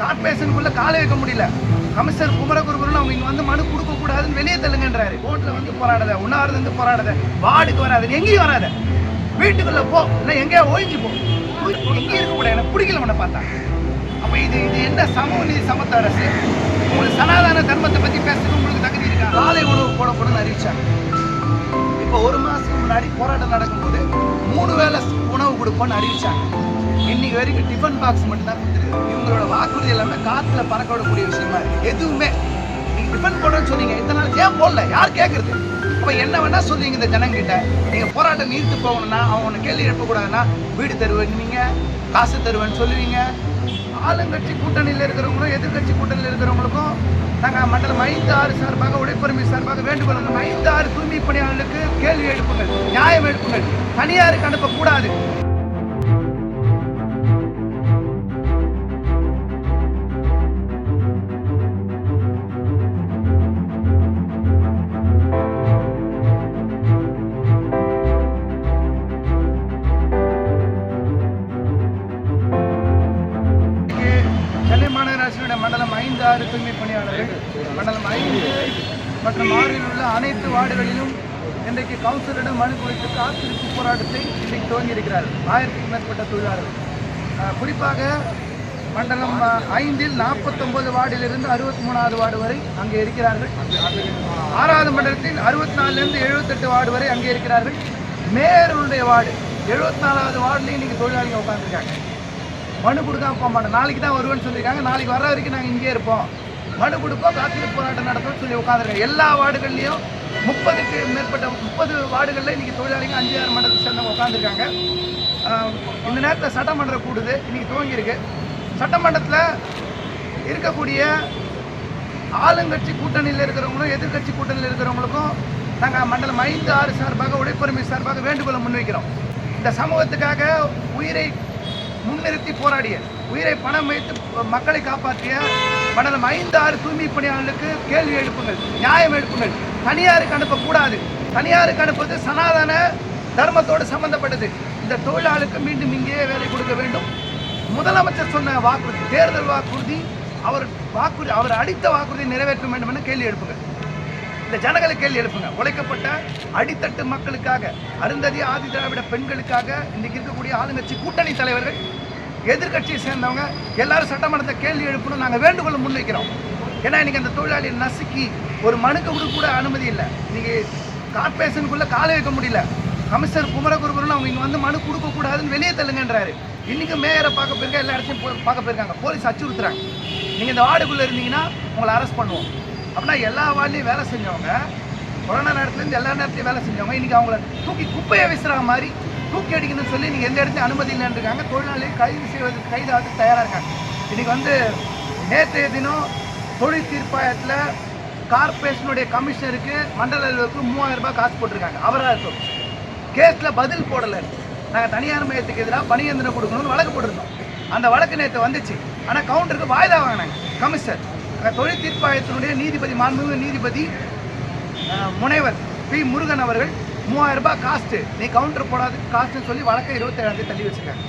கார்பரேஷனுக்குள்ள காலை வைக்க முடியல. கமிஷனர் குமரகுருபுரன் அவங்க இங்க வந்து மனு கொடுக்க கூடாதுன்னு வெளியே தள்ளுங்கன்றாரு. கோர்ட்ல வந்து போராடாத உண்ணாவிரதம் வந்து போராடாத வார்டுக்கு வராத எங்கேயும் வராத. வீட்டுக்குள்ள போ இல்லை எங்கேயா ஒழிஞ்சு போ. எங்கேயும் இருக்க எனக்கு பிடிக்கல உன்னை பார்த்தா. அப்ப இது இது என்ன சமூக நீதி சமத்த அரசு? உங்களுக்கு சனாதன தர்மத்தை பத்தி பேசுறது உங்களுக்கு தகுதி இருக்கா? காலை உணவு போடப்படும்னு அறிவிச்சாங்க. இப்போ ஒரு மாசத்துக்கு முன்னாடி போராட்டம் நடக்கும்போது மூணு வேளை உணவு கொடுப்போம்னு அறிவிச்சாங்க. இது வரைக்கும் டிஃபன் பாக்ஸ் மட்டும் தான் கொடுத்துருக்கு. இவங்களோட வாக்குறுதி எல்லாமே காத்துல பறக்க விடக்கூடிய விஷயமா இருக்கு. எதுவுமே. நீங்க டிஃபன் போடுறேன்னு சொன்னீங்க. இத்தனை நாள் ஏன் போடல? யார் கேட்குறது அப்ப என்ன வேணா சொல்லுவீங்க இந்த ஜனங்கிட்ட நீங்க போராட்டம் நீர்த்து போகணும்னா அவங்க ஒன்று கேள்வி எழுப்பக்கூடாதுன்னா வீடு தருவீங்க காசு தருவேன்னு சொல்லுவீங்க. ஆளுங்கட்சி கூட்டணியில் இருக்கிறவங்களும் எதிர்க்கட்சி கூட்டணியில் இருக்கிறவங்களுக்கும் நாங்கள் மண்டலம் ஐந்து ஆறு சார்பாக உழைப்புரிமை சார்பாக வேண்டுகோள் வந்து ஐந்து ஆறு தூய்மை பணியாளர்களுக்கு கேள்வி எழுப்புங்கள் நியாயம் எழுப்புங்கள். தனியாருக்கு அனுப்பக்கூடாது. சென்னை மண்டலம் ஐந்து ஆறு தூய்மை பணியாளர்கள். மண்டலம் ஐந்து மற்றும் ஆறில் உள்ள அனைத்து வார்டுகளிலும் இன்றைக்கு கவுன்சிலரிடம் மனு குறித்து காத்திருப்பு போராட்டத்தை இன்றைக்கு துவங்கி இருக்கிறார்கள். ஆயிரத்துக்கும் மேற்பட்ட தொழிலாளர்கள். குறிப்பாக மண்டலம் ஐந்தில் நாற்பத்தொன்பது வார்டிலிருந்து அறுபத்தி மூணாவது வார்டு வரை அங்கே இருக்கிறார்கள். ஆறாவது மண்டலத்தில் அறுபத்தி நாலுலேருந்து எழுபத்தெட்டு வார்டு வரை அங்கே இருக்கிறார்கள். மேயருடைய வார்டு எழுபத்தி நாலாவது வார்டுலேயும் இன்றைக்கி தொழிலாளிகள் உட்காந்துருக்காங்க மனு கொடுக்காம போக மாட்டோம். நாளைக்கு தான் வருவேன்னு சொல்லியிருக்காங்க. நாளைக்கு வர வரைக்கும் நாங்கள் இங்கே இருப்போம். மனு கொடுப்போம். காத்திருப்பு போராட்டம் நடத்தும்னு சொல்லி உட்காந்துருக்காங்க எல்லா வார்டுகள்லையும் முப்பதுக்கு மேற்பட்ட முப்பது வார்டுகளில் இன்றைக்கி தொழிலாளிங்க அஞ்சு ஆறு மண்டலத்தை சேர்ந்தவங்க உட்காந்துருக்காங்க இந்த நேரத்தில் சட்டமன்றம் கூடுது. இன்றைக்கி துவங்கியிருக்கு. சட்டமன்றத்தில் இருக்கக்கூடிய ஆளுங்கட்சி கூட்டணியில் இருக்கிறவங்களும் எதிர்க்கட்சி கூட்டணியில் இருக்கிறவங்களுக்கும் நாங்கள் மண்டலம் ஐந்து ஆறு சார்பாக உழைப்புரிமை சார்பாக வேண்டுகோளை முன்வைக்கிறோம். இந்த சமூகத்துக்காக உயிரை முன்னிறுத்தி போராடிய உயிரை பணம் வைத்து மக்களை காப்பாற்றிய மண்டலம் ஐந்து ஆறு தூய்மை பணியாளர்களுக்கு கேள்வி எழுப்புங்கள் நியாயம் எழுப்புங்கள். தனியாருக்கு அனுப்பக்கூடாது. தனியாருக்கு அனுப்புவது சனாதன தர்மத்தோடு சம்பந்தப்பட்டது. இந்த தொழிலாளருக்கு மீண்டும் இங்கே வேலை கொடுக்க வேண்டும். முதலமைச்சர் சொன்ன வாக்குறுதி தேர்தல் வாக்குறுதி அவர் வாக்குறுதி அவர் அடித்த வாக்குறுதியை நிறைவேற்ற வேண்டும் என கேள்வி எழுப்புங்கள். இந்த ஜனங்களை கேள்வி எழுப்புங்க உழைக்கப்பட்ட அடித்தட்டு மக்களுக்காக அருந்ததி ஆதி திராவிட பெண்களுக்காக இன்னைக்கு இருக்கக்கூடிய ஆளுங்கட்சி கூட்டணி தலைவர்கள் எதிர்க்கட்சியை சேர்ந்தவங்க எல்லாரும் சட்டமன்றத்தை கேள்வி எழுப்பணும் நாங்கள் வேண்டுகோளை முன்வைக்கிறோம். ஏன்னா இன்னைக்கு அந்த தொழிலாளியை நசுக்கி ஒரு மனுக்கு கூட கூட அனுமதி இல்லை. இன்றைக்கி கார்பரேஷனுக்குள்ளே காலை வைக்க முடியல. கமிஷனர் குமரகுருபுரன் அவங்க இங்கே வந்து மனு கொடுக்கக்கூடாதுன்னு வெளியே தள்ளுங்கன்றாரு. இன்றைக்கி மேயரை பார்க்க போயிருக்கா? எல்லா இடத்தையும் போ- பார்க்க போயிருக்காங்க. போலீஸ் அச்சுறுத்துறாங்க. நீங்கள் இந்த வார்டுக்குள்ளே இருந்தீங்கன்னா உங்களை அரெஸ்ட் பண்ணுவோம். அப்படின்னா எல்லா வார்டுலையும் வேலை செஞ்சவங்க கொரோனா நேரத்துலேருந்து எல்லா நேரத்துலையும் வேலை செஞ்சவங்க இன்றைக்கி அவங்கள தூக்கி குப்பையை வீசுகிற மாதிரி தூக்கி அடிக்கணும்னு சொல்லி நீங்கள் எந்த இடத்தையும் அனுமதி இல்லைன்னு இருக்காங்க தொழிலாளியை கைது செய்வதற்கு கைதாக தயாராக இருக்காங்க. இன்றைக்கி வந்து நேற்றைய தினம் தொழில் தீர்ப்பாயத்தில் கார்பரேஷனுடைய கமிஷனருக்கு மண்டல அளவுக்கு மூவாயிரம் ரூபாய் காசு போட்டிருக்காங்க. அவராக இருக்கும் கேஸில் பதில் போடலை. நாங்கள் தனியார் மையத்துக்கு எதிராக பணியந்திரம் கொடுக்கணும்னு வழக்கு போட்டிருந்தோம். அந்த வழக்கு நேற்று வந்துச்சு. ஆனால் கவுண்டருக்கு வாய்தா வாங்கினாங்க. கமிஷனர். தொழில் தீர்ப்பாயத்தினுடைய நீதிபதி மாண்புமிகு நீதிபதி முனைவர் பி. முருகன் அவர்கள் மூவாயிரம் ரூபாய் காஸ்ட்டு நீ கவுண்டர் போடாது காஸ்ட்டுன்னு சொல்லி வழக்கை இருபத்தேழாந்தே தள்ளி வச்சுருக்காங்க.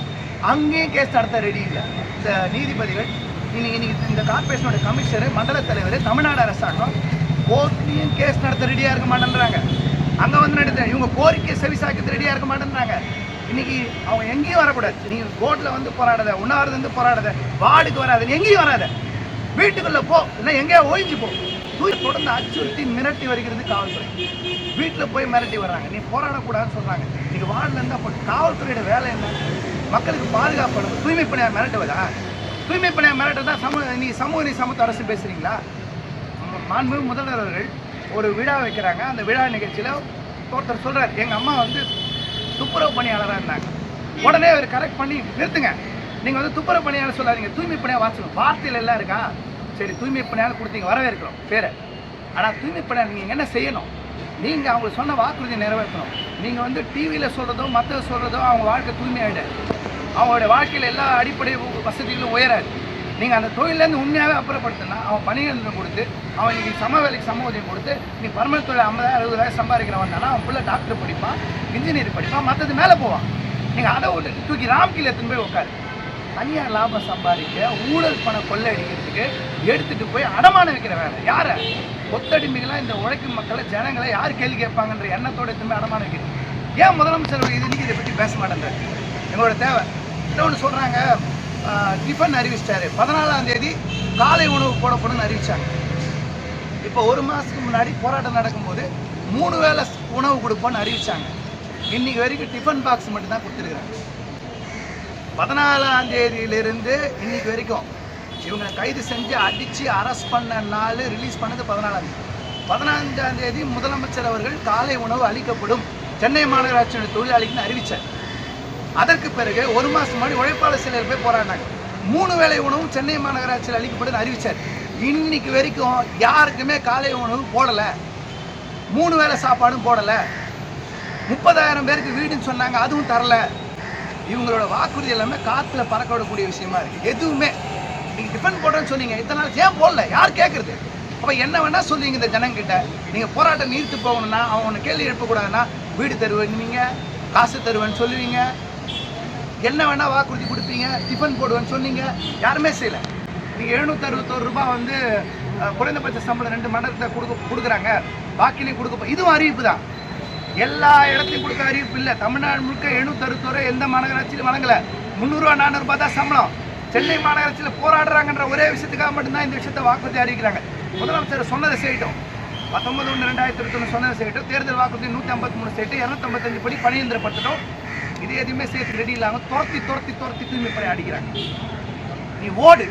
அங்கேயும் கேஸ் நடத்த ரெடி இல்லை. இந்த நீதிபதிகள் இன்னைக்கு இன்னைக்கு இந்த கார்பரேஷனோட கமிஷனர் மண்டல தலைவர் தமிழ்நாடு அரசாங்கம் கோர்ட்லேயும் கேஸ் நடத்த ரெடியாக இருக்க மாட்டேன்றாங்க. அங்கே வந்து நடத்த இவங்க கோரிக்கை செவிசாக்கிறது ரெடியாக இருக்க மாட்டேன்றாங்க. இன்னைக்கு அவங்க எங்கேயும் வரக்கூடாது. நீ கோர்ட்டில் வந்து போராடாத உண்ணாவிரதம் வந்து போராடாத வார்டுக்கு வராத நீ எங்கேயும் வராத. வீட்டுக்குள்ளே போ இல்லை எங்கேயா ஒழிஞ்சு போ. தொடர்ந்து அச்சுறுத்தி மிரட்டி வருகிறது காவல்துறை. வீட்டில் போய் மிரட்டி வர்றாங்க. நீ போராடக்கூடாதுன்னு சொல்றாங்க. இன்னைக்கு வார்டில் அப்போ காவல்துறையோட வேலை என்ன? மக்களுக்கு பாதுகாப்பு தூய்மை பணியார் மிரட்டுவதா? தூய்மை பணியார் மிரட்டுறதா சமூக நீ சமூக நீ சமூக அரசு பேசுறீங்களா? மாண்பு முதல்வர் அவர்கள் ஒரு விழா வைக்கிறாங்க. அந்த விழா நிகழ்ச்சியில் ஒருத்தர் சொல்றாரு. எங்க அம்மா வந்து துப்புரவு பணியாளராக இருந்தாங்க. உடனே அவர் கரெக்ட் பண்ணி நிறுத்துங்க. நீங்க வந்து துப்புரவு பணியாளர் சொல்லாதீங்க. தூய்மை பணியாக வாசிக்கணும் வார்த்தையில் எல்லாம் இருக்கா? சரி தூய்மை பணியாளர் கொடுத்தீங்க வரவேற்கிறோம் பேரை. ஆனால் தூய்மை பணியாளர் நீங்கள் என்ன செய்யணும்? நீங்கள் அவங்க சொன்ன வாக்குறுதியை நிறைவேற்றணும். நீங்கள் வந்து டிவியில் சொல்கிறதோ மற்ற சொல்கிறதோ அவங்க வாழ்க்கை தூய்மையாகிட அவங்களுடைய வாழ்க்கையில் எல்லா அடிப்படை வசதிகளும் உயராது. நீங்கள் அந்த தொழிலேருந்து உண்மையாகவே அப்புறப்படுத்தினா அவன் பணியிடங்கள் கொடுத்து அவன் இன்னைக்கு சம வேலைக்கு சம ஊதியம் கொடுத்து நீ பர்மனெண்ட் தொழில் ஐம்பதாயிரம் அறுபதாயிரம் சம்பாதிக்கிறவன் தானே அவன் புள்ள டாக்டர் படிப்பான் இன்ஜினியர் படிப்பான் மற்றது மேலே போவான். நீங்கள் அதை விட்டு தூக்கி ராம்கில் எடுத்துன்னு போய் உட்காரு. தனியார் லாபம் சம்பாதிக்க ஊழல் பணம் கொள்ளையடிக்கிறதுக்கு எடுத்துட்டு போய் அடமானம் வைக்கிற வேலை. யாரை? கொத்தடிமைகளாக இந்த உழைக்கும் மக்களை ஜனங்களை யார் கேள்வி கேட்பாங்கன்ற எண்ணத்தோடு எதுவுமே அடமானம் வைக்கிறது? ஏன் முதலமைச்சர் இது இன்னைக்கு இதை பற்றி பேச மாட்டேங்கிறார் எங்களோட தேவை. இன்னொன்று சொல்கிறாங்க டிஃபன் அறிவிச்சிட்டாரு. பதினாலாம் தேதி காலை உணவு போடப்படும்னு அறிவிச்சாங்க. இப்போ ஒரு மாதத்துக்கு முன்னாடி போராட்டம் நடக்கும்போது மூணு வேளை உணவு கொடுப்போன்னு அறிவிச்சாங்க. இன்னைக்கு வரைக்கும் டிஃபன் பாக்ஸ் மட்டும் தான் கொடுத்துருக்குறாங்க. பதினாலாம் தேதியிலிருந்து இன்னைக்கு வரைக்கும் இவங்க கைது செஞ்சு அடித்து அரெஸ்ட் பண்ண நாள் ரிலீஸ் பண்ணது பதினாலாம் தேதி. பதினஞ்சாம் தேதி முதலமைச்சர் அவர்கள் காலை உணவு அளிக்கப்படும் சென்னை மாநகராட்சியுடைய தொழிலாளிக்குன்னு அறிவித்தார் அதற்கு பிறகு ஒரு மாதம் முன்னாடி உழைப்பாளர் சிலர் போய் போராடினாங்க. மூணு வேளை உணவும் சென்னை மாநகராட்சியில் அளிக்கப்படும் அறிவித்தார் இன்னைக்கு வரைக்கும் யாருக்குமே காலை உணவு போடலை. மூணு வேளை சாப்பாடும் போடலை. முப்பதாயிரம் பேருக்கு வீடுன்னு சொன்னாங்க அதுவும் தரலை. இவங்களோட வாக்குறுதி எல்லாமே காற்றுல பறக்க விடக்கூடிய விஷயமா இருக்கு. எதுவுமே. நீங்கள் டிஃபன் போடுறேன்னு சொன்னீங்க. இத்தனை நாள் ஏன் போடல? யார் கேட்குறது அப்போ என்ன வேணா சொல்லுவீங்க இந்த ஜனங்கிட்ட நீங்கள் போராட்டம் நீர்த்து போகணும்னா அவங்க கேள்வி எழுப்பக்கூடாதுன்னா வீடு தருவேன்னுவீங்க காசு தருவேன்னு சொல்லுவீங்க. என்ன வேணா வாக்குறுதி கொடுப்பீங்க டிஃபன் போடுவேன்னு சொன்னீங்க. யாருமே செய்யலை. நீங்கள் எழுநூற்றி அறுபத்தோரு ரூபாய் வந்து குறைந்தபட்ச சம்பளம் ரெண்டு மண்டலத்தை கொடுக்க கொடுக்குறாங்க. பாக்கிலையும் கொடுக்க இதுவும் அறிவிப்பு தான் எல்லா இடத்துலையும் கொடுக்க அறிவிப்பு இல்லை. தமிழ்நாடு முழுக்க எழுநூத்தி எந்த மாநகராட்சியிலும் வழங்கல. முந்நூறுரூவா நானூறுபா தான் சம்பளம். சென்னை மாநகராட்சியில் போராடுறாங்கன்ற ஒரே விஷயத்துக்காக மட்டும்தான் இந்த விஷயத்தை வாக்குறுதி அறிவிக்கிறாங்க. முதலமைச்சர் சொன்னதை செய்யட்டும். பத்தொன்பது ஒன்று ரெண்டாயிரத்தி இருபத்தொன்று சொன்னதை செய்யட்டும். தேர்தல் வாக்குறுதி நூற்றி ஐம்பத்தி மூணு செய்யிட்டு இரநூத்தம்பத்தஞ்சு படி பணியந்திரப்பட்டுட்டோம் இது எதுவுமே சேர்த்து ரெடி இல்லாமல் துரத்தி துரத்தி துரத்தி தூய்மை பணி அடிக்கிறாங்க. நீ ஓடு.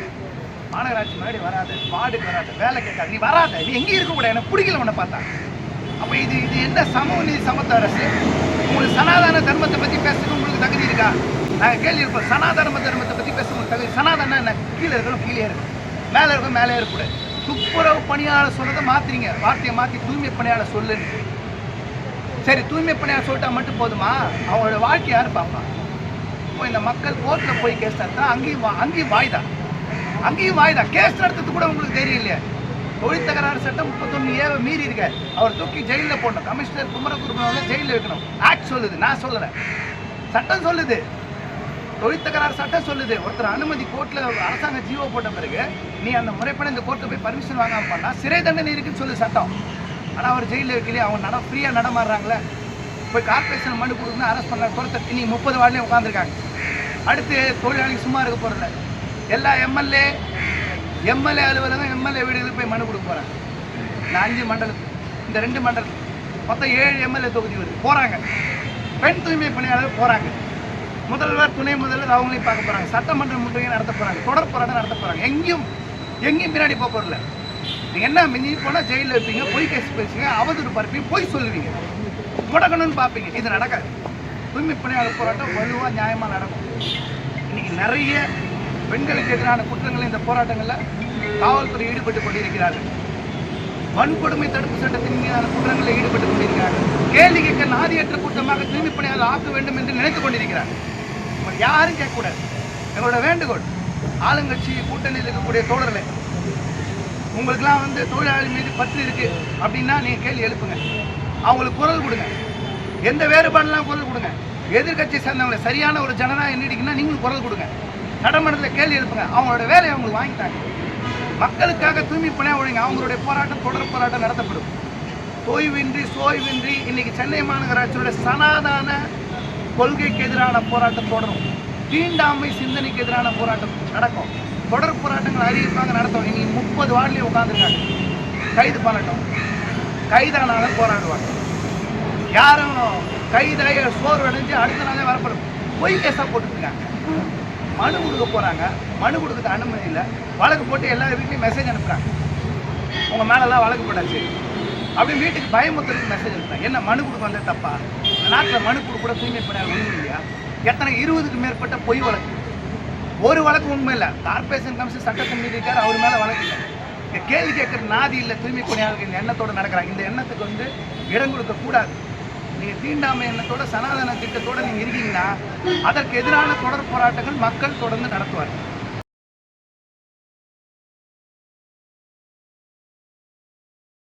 மாநகராட்சி முன்னாடி வராத. வார்டுக்கு வராத. வேலை கேட்காது. நீ வராத. நீ எங்கேயும் இருக்கக்கூடாது எனக்கு பிடிக்கல உன்னை பார்த்தா. அப்போ இது இது என்ன சமூக நீதி சமத்த அரசு? உங்களுக்கு சனாதன தர்மத்தை பற்றி பேசுறது உங்களுக்கு தகுதி இருக்கா? நாங்கள் கேள்வி இருப்போம் சனாதன தர்மத்தை பற்றி பேச உங்களுக்கு தகுதி சனாதனம் என்ன? கீழே இருக்கணும் கீழே இருக்கும் மேலே இருக்கும் மேலே இருக்கக்கூடாது. துப்புரவு பணியாளர் சொன்னதை மாற்றுறீங்க வார்த்தையை மாற்றி தூய்மை பணியாளர் சொல்லுன்னு. சரி தூய்மை பணியாளர் சொல்லிட்டா மட்டும் போதுமா? அவங்களோட வாழ்க்கை யார் பார்ப்பா? இப்போ இந்த மக்கள் கோர்ட்டில் போய் கேஸ் நடத்தினா அங்கேயும் வா- அங்கேயும் வாய்தா. அங்கேயும் வாய்தா. கேஸ் நடத்துறது கூட உங்களுக்கு தெரியலையே தொழில் தகராறு சட்டம் முப்பத்தொன்னு ஏவ மீறி இருக்க. அவர் தூக்கி ஜெயிலில் போடணும். கமிஷனர் குமரகுருமனோட ஜெயிலில் வைக்கணும். ஆக்ட் சொல்லுது. நான் சொல்லலை. சட்டம் சொல்லுது. தொழில் தகராறு சட்டம் சொல்லுது. ஒருத்தர் அனுமதி கோர்ட்டில் அரசாங்க ஜீவோ போட்ட பிறகு நீ அந்த முறைப்பட இந்த கோர்ட்டில் போய் பர்மிஷன் வாங்காம பண்ணா சிறை தண்டனை இருக்குன்னு சொல்லு சட்டம். ஆனால் அவர் ஜெயிலில் வைக்கலையே. அவங்க நட ஃப்ரீயாக நடமாடுறாங்களே. போய் கார்பரேஷன் மனு கொடுக்கணும் அரெஸ்ட் பண்ண கொடுத்த இன்னைக்கு முப்பது வார்டிலே உட்காந்துருக்காங்க அடுத்து தொழிலாளி சும்மா இருக்க போகிறதில்ல எல்லா எம்எல்ஏ எம்எல்ஏ அலுவலகம் எம்எல்ஏ வீடுகளுக்கு போய் மனு கொடுக்க போகிறாங்க இந்த அஞ்சு மண்டலத்துக்கு இந்த ரெண்டு மண்டலத்துக்கு மொத்தம் ஏழு எம்எல்ஏ தொகுதி வருது. போகிறாங்க பெண் தூய்மை பணியாளர் போகிறாங்க முதல்வர் துணை முதல்வர் அவங்களையும் பார்க்க போகிறாங்க சட்டமன்ற முற்றுகை நடத்த போகிறாங்க தொடர் போராட்டம் நடத்த போகிறாங்க எங்கேயும் எங்கேயும் பின்னாடி போக போகிறல நீங்கள் என்ன மிஞ்சி போனால் ஜெயிலில் இருப்பீங்க பொய் கேஸ் பேசுவீங்க அவதூறு பரப்பீங்க பொய் சொல்லுவீங்க. முடக்கணும்னு பார்ப்பீங்க. இது நடக்காது. தூய்மை பணியாளர் போராட்டம் வலுவாக நியாயமாக நடக்கும். இன்னைக்கு நிறைய பெண்களுக்கு எதிரான குற்றங்கள் இந்த போராட்டங்களில் காவல்துறை ஈடுபட்டு கொண்டிருக்கிறார்கள். வன்கொடுமை தடுப்பு சட்டத்தின் மீதான குற்றங்களில் ஈடுபட்டு கொண்டிருக்கிறார்கள். கேள்வி கேட்க நாதியற்ற கூட்டமாக தூய்மை பணியாளர் ஆக்க வேண்டும் என்று நினைத்துக் கொண்டிருக்கிறார்கள். யாரும் கேட்கக்கூடாது. எங்களோட வேண்டுகோள் ஆளுங்கட்சி கூட்டணியில் இருக்கக்கூடிய தோழர்களே உங்களுக்கெல்லாம் வந்து தொழிலாளி மீது பற்று இருக்கு அப்படின்னா நீங்கள் கேள்வி எழுப்புங்க. அவங்களுக்கு குரல் கொடுங்க. எந்த வேறுபாடுலாம் குரல் கொடுங்க. எதிர்க்கட்சி சேர்ந்தவங்களை சரியான ஒரு ஜனநாயகம் நீடிக்குன்னா நீங்களும் குரல் கொடுங்க. சட்டமன்றத்தில் கேள்வி எழுப்புங்க. அவங்களோட வேலையை அவங்களுக்கு வாங்கிட்டாங்க. மக்களுக்காக தூய்மை பணியாக ஒழுங்க. அவங்களுடைய போராட்டம் தொடர் போராட்டம் நடத்தப்படும். தொய்வின்றி சோய்வின்றி இன்னைக்கு சென்னை மாநகராட்சியோட சனாதான கொள்கைக்கு எதிரான போராட்டம் தொடரும். தீண்டாமை சிந்தனைக்கு எதிரான போராட்டம் நடக்கும். தொடர் போராட்டங்கள் அறிவிப்பாங்க நடத்தும். இன்னைக்கு முப்பது வார்டுலேயும் உட்காந்துருக்காங்க கைது பண்ணட்டும். கைதானாலும் போராடுவாங்க. யாரும் கைதாய சோர்வடைஞ்சு அடுத்த நாளே வரப்படும். பொய் கேஸாக போட்டுருக்காங்க மனு கொடுக்க போகிறாங்க மனு கொடுக்க அனுமதி இல்லை. வழக்கு போட்டு எல்லா வீட்லேயும் மெசேஜ் அனுப்புகிறாங்க உங்கள் மேலெல்லாம் வழக்கு போட்டாச்சு. அப்படி வீட்டுக்கு பயமுத்துறதுக்கு மெசேஜ் அனுப்புறாங்க. என்ன மனு கொடுக்க வந்தது தப்பா? இந்த நாட்டில் மனு கொடுக்க கூட தூய்மை பணியாளர் ஒன்றும் இல்லையா? எத்தனை இருபதுக்கு மேற்பட்ட பொய் வழக்கு. ஒரு வழக்கு உண்மை இல்லை. கார்பரேஷன் கமிஷன் சட்டத்தின் மீது இருக்கார் அவர் மேலே வழக்கு இல்லை. கேள்வி கேட்குற நாதி இல்லை தூய்மை பணியாளர்கள் இந்த எண்ணத்தோடு நடக்கிறாங்க. இந்த எண்ணத்துக்கு வந்து இடம் கொடுக்கக்கூடாது. நீங்கள் தீண்டாமை எண்ணத்தோட சனாதன திட்டத்தோடு நீங்கள் இருக்கீங்கன்னா அதற்கு எதிரான தொடர் போராட்டங்கள் மக்கள் தொடர்ந்து நடத்துவார்கள்.